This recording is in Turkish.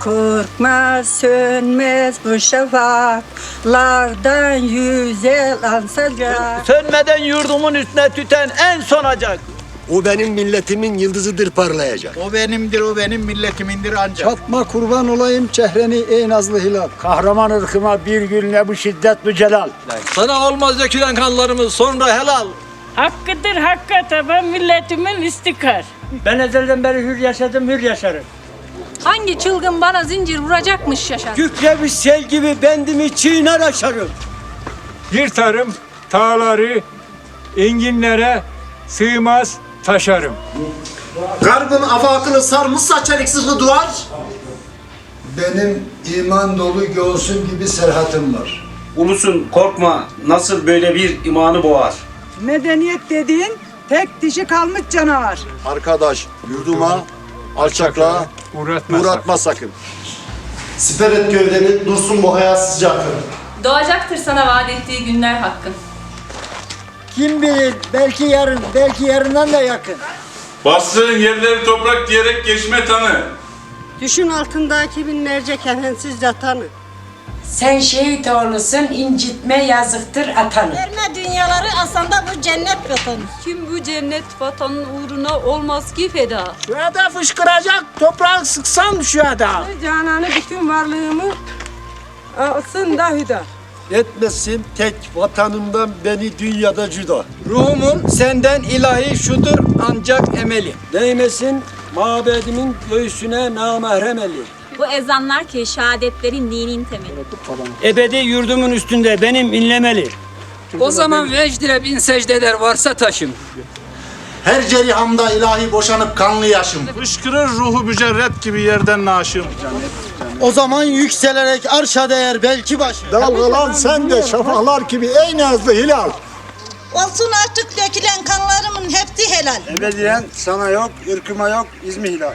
Korkma sönmez bu şafaklardan yüzel ansacak. Sönmeden yurdumun üstüne tüten en sonacak. O benim milletimin yıldızıdır parlayacak. O benimdir, o benim milletimindir ancak. Fatma kurban olayım çehreni ey nazlı hilal. Kahraman ırkıma bir gün ne bu şiddet bu celal. Sana olmaz dökülen kanlarımız sonra helal. Hakkıdır hakka taban milletimin istikrar. Ben ezelden beri hür yaşadım hür yaşarım. Hangi çılgın bana zincir vuracakmış yaşar? Kükremiş sel gibi bendimi çiğner aşarım. Yırtarım tağları, enginlere sığmaz taşarım. Garbın afakını sarmışsa çeliksizli duvar. Benim iman dolu göğsüm gibi serhatım var. Ulusun korkma nasıl böyle bir imanı boğar. Medeniyet dediğin tek dişi kalmış canavar. Arkadaş yurduma alçaklığa Uğratma. uğratma sakın. Siper et gövdeni dursun bu hayasızca akın. Doğacaktır sana vaat ettiği günler hakkın. Kim bilir belki yarın belki yarından da yakın. Bastığın yerleri toprak diyerek geçme tanı. Düşün altındaki binlerce kefensiz yatanı. Sen şehit oğlusun incitme yazıktır atanı. Verme dünyaları asanda bu cennet vatanı. Kim bu cennet vatanın uğruna olmaz ki feda. Şu ada fışkıracak toprağı sıksan şu ada. Cananı bütün varlığımı alsın da hüda. Etmesin tek vatanımdan beni dünyada cüda. Ruhumun senden ilahi şudur ancak emeli. Değmesin mabedimin göğsüne namahrem eli. Bu ezanlar ki şehadetlerin dinin temeli. Ebedi yurdumun üstünde benim inlemeli. O zaman vecdire bin secdeler varsa taşım. Her cerihamda ilahi boşanıp kanlı yaşım. Fışkırır ruhu mücerret gibi yerden naşım. O zaman yükselerek arşa değer belki başım. Dalgalan sen de şafaklar gibi ey nazlı hilal. Olsun artık dökülen kanlarımın hepsi helal. Ebediyen sana yok, ırkıma yok, İzmi hilal.